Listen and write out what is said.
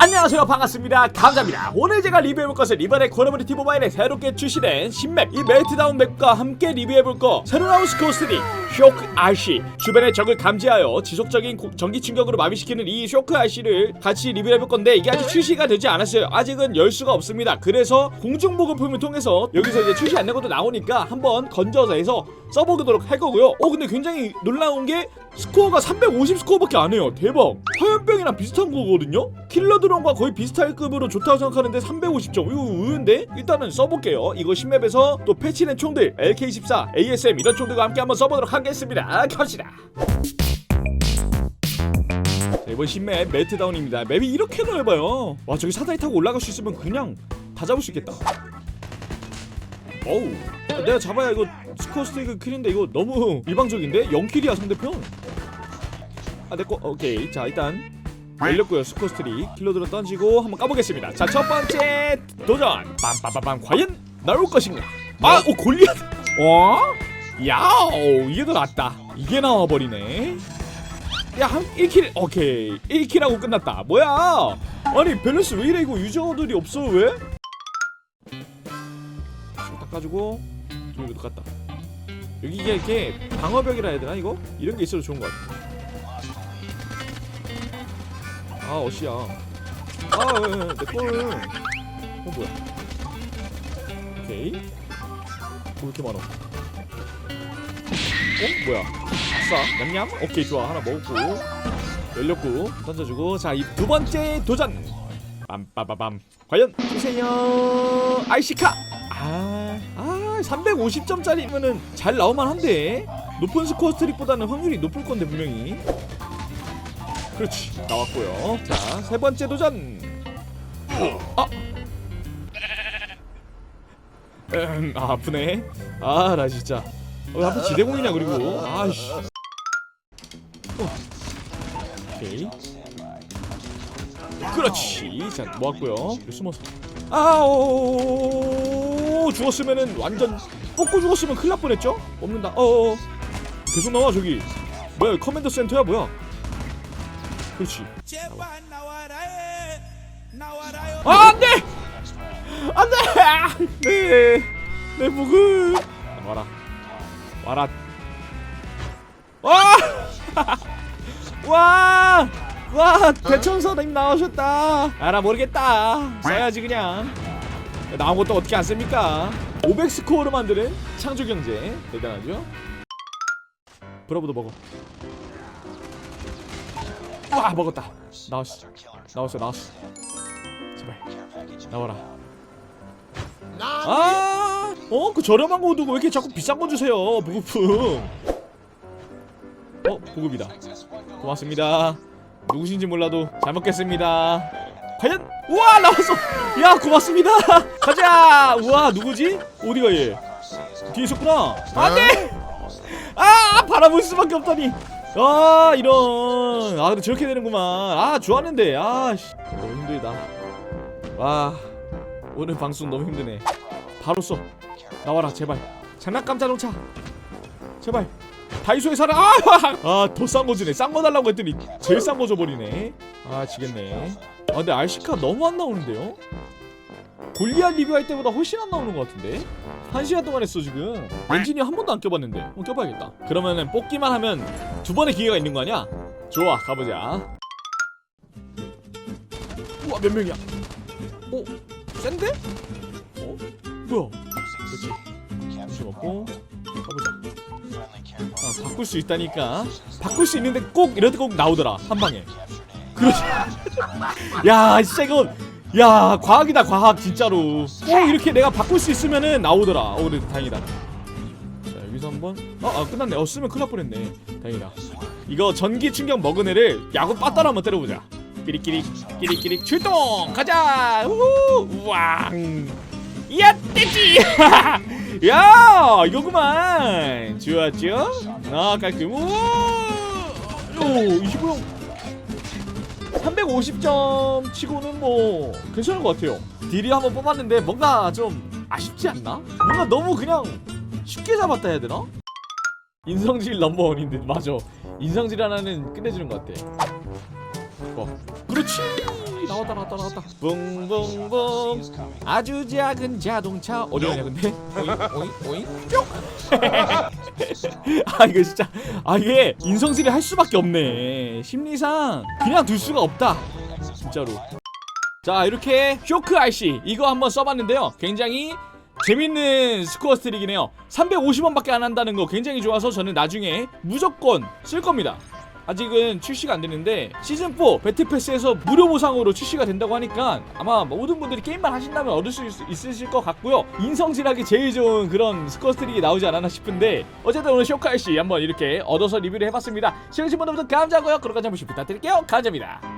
안녕하세요. 반갑습니다. 감사합니다. 오늘 제가 리뷰해볼 것은 이번에 콜오브리티 모바일에 새롭게 출시된 신맵 이 멜트다운 맵과 함께 리뷰해볼 거 새로 나온 스코스트리 쇼크 RC 주변의 적을 감지하여 지속적인 고- 전기 충격으로 마비시키는 이 쇼크 RC를 같이 리뷰 해볼 건데 이게 아직 출시가 되지 않았어요. 아직은 열 수가 없습니다. 그래서 공중 보급품을 통해서 여기서 이제 출시 안내고도 나오니까 한번 건져서 해서 써보도록 할 거고요. 어 근데 굉장히 놀라운 게 스코어가 350 스코어밖에 안 해요. 대박. 화염병이랑 비슷한 거거든요? 킬러 드론과 거의 비슷할 급으로 좋다고 생각하는데 350점. 이거 의외인데? 일단은 써볼게요. 이거 신맵에서 또 패치된 총들 LK14 ASM 이런 총들과 함께 한번 써보도록 하겠습니다 갑시다. 자, 이번 신맵 멜트다운입니다. 맵이 이렇게 넓어요. 와 저기 사다리 타고 올라갈 수 있으면 그냥 다 잡을 수 있겠다. 어우 내가 잡아야 이거 스코어 스테이크 킬인데 이거 너무 일방적인데? 0킬이야 상대편 아 내꺼 오케이. 자 일단 열렸고요 스코어 스트리 킬러들은 던지고 한번 까보겠습니다. 자 첫 번째 도전. 빰빰빰빰. 과연 나올 것인가? 아오 골리앗. 어? 야오 이게 더 낫다. 이게 나와버리네. 야한 1킬 오케이. 1킬하고 끝났다. 뭐야? 아니 밸런스 왜 이래 이거? 유저들이 없어 왜? 쭉 닦아주고 저기도 닦았다. 여기 이게 이렇게 방어벽이라 해야 되나 이거? 이런 게 있어도 좋은 것 같아. 아 어시야. 아내 거는 어 뭐야? 오케이. 뭐 이렇게 많아 어? 뭐야? 아싸 냠냠 오케이 좋아. 하나 먹었고. 열렸고. 던져주고. 자 이 두 번째 도전. 빰빠바밤 과연 주세요 아이시카. 아, 아 350점짜리면은 잘 나올만 한데. 높은 스코어 스트릭보다는 확률이 높을 건데 분명히. 그렇지. 나왔고요. 자 세 번째 도전. 아. 음, 아 아프네. 아 나 진짜 왜 하필 지대공이냐 그리고. 아씨. 어. 오케이. 그렇지. 자 모았고요. 여기 숨어서. 아오 죽었으면은 완전 뽑고 죽었으면 큰일 날 뻔했죠? 없는다. 어어 계속 나와 저기. 뭐야 커맨더 센터야 뭐야? 그렇지. 나와라 아 안돼! 안돼! 네 내 목은 와라 와라 와 와 와, 대천사님 나오셨다. 알아 모르겠다. 써야지 그냥. 나온 것도 어떻게 안 씁니까? 500 스코어로 만드는 창조 경제 대단하죠? 브라보도 먹어. 와 먹었다. 나왔어. 나왔어 나왔어. 제발 나와라. 아, 어, 그 저렴한 거 두고 왜 이렇게 자꾸 비싼 거 주세요, 보급품. 어, 보급이다. 고맙습니다. 누구신지 몰라도 잘 먹겠습니다. 과연? 우와 나왔어. 야 고맙습니다. 가자. 우와 누구지? 어디가 얘? 뒤에 있었구나. 안돼. 아 바라볼 수밖에 없다니. 아 이런. 아 근데 저렇게 되는구만. 아 좋았는데. 아씨 너무 힘들다. 와 오늘 방송 너무 힘드네. 바로 써. 나와라 제발. 장난감 자동차. 제발. 다이소에 사라. 아, 아더 싼 거 주네. 싼 거 달라고 했더니 제일 싼 거 줘버리네. 아 지겠네. 아 근데 RC카 너무 안 나오는데요? 골리앗 리뷰할 때보다 훨씬 안 나오는 것 같은데? 한 시간 동안 했어 지금 엔지니어 한 번도 안 껴봤는데 한번 껴봐야겠다 그러면은 뽑기만 하면 두 번의 기회가 있는 거 아니야? 좋아 가보자 우와 몇 명이야 어? 센데? 어? 뭐야 그렇지 잠시 먹고. 가보자. 아, 바꿀 수 있다니까. 바꿀 수 있는데 꼭 이럴 때 꼭 나오더라 한 방에. 그렇지. 야 진짜 이거 야 과학이다 과학 진짜로. 꼭 이렇게 내가 바꿀 수 있으면은 나오더라. 어 그래 다행이다. 자 여기서 한번. 어, 아 끝났네. 어 쓰면 큰일 날 뻔했네. 다행이다. 이거 전기 충격 먹은 애를 야구 빠따로 한번 때려보자. 끼리끼리 끼리끼리 출동! 가자! 우 우왕 야 떼지! 야 이거구만. 좋았죠? 아 깔끔. 오오 25형 350점 치고는 뭐 괜찮은 것 같아요. 딜이 한번 뽑았는데 뭔가 좀 아쉽지 않나? 뭔가 너무 그냥 쉽게 잡았다 해야 되나? 인성질 넘버원인데 맞아. 인성질 하나는 끝내주는 것 같아 어. 그렇지. 나왔다 나왔다 나왔다. 붕붕붕. 아주 작은 자동차. 어디 가냐 근데? 오잉 오잉 오잉 쭉. 아 이거 진짜. 아 이게 인성질을 할 수밖에 없네. 심리상 그냥 둘 수가 없다. 진짜로. 자 이렇게 쇼크 RC 이거 한번 써봤는데요. 굉장히 재밌는 스코어 스트릭이네요. 350원밖에 안 한다는 거 굉장히 좋아서 저는 나중에 무조건 쓸 겁니다 아직은 출시가 안 되는데 시즌 4 배틀 패스에서 무료 보상으로 출시가 된다고 하니까 아마 모든 분들이 게임만 하신다면 얻을 수 있- 있으실 것 같고요. 인성질하기 제일 좋은 그런 스코어 스트릭이 나오지 않았나 싶은데 어쨌든 오늘 쇼카이씨 한번 이렇게 얻어서 리뷰를 해봤습니다. 시청해주신 분들도 감사하고요. 그러까지 한 번씩 부탁드릴게요. 감사합니다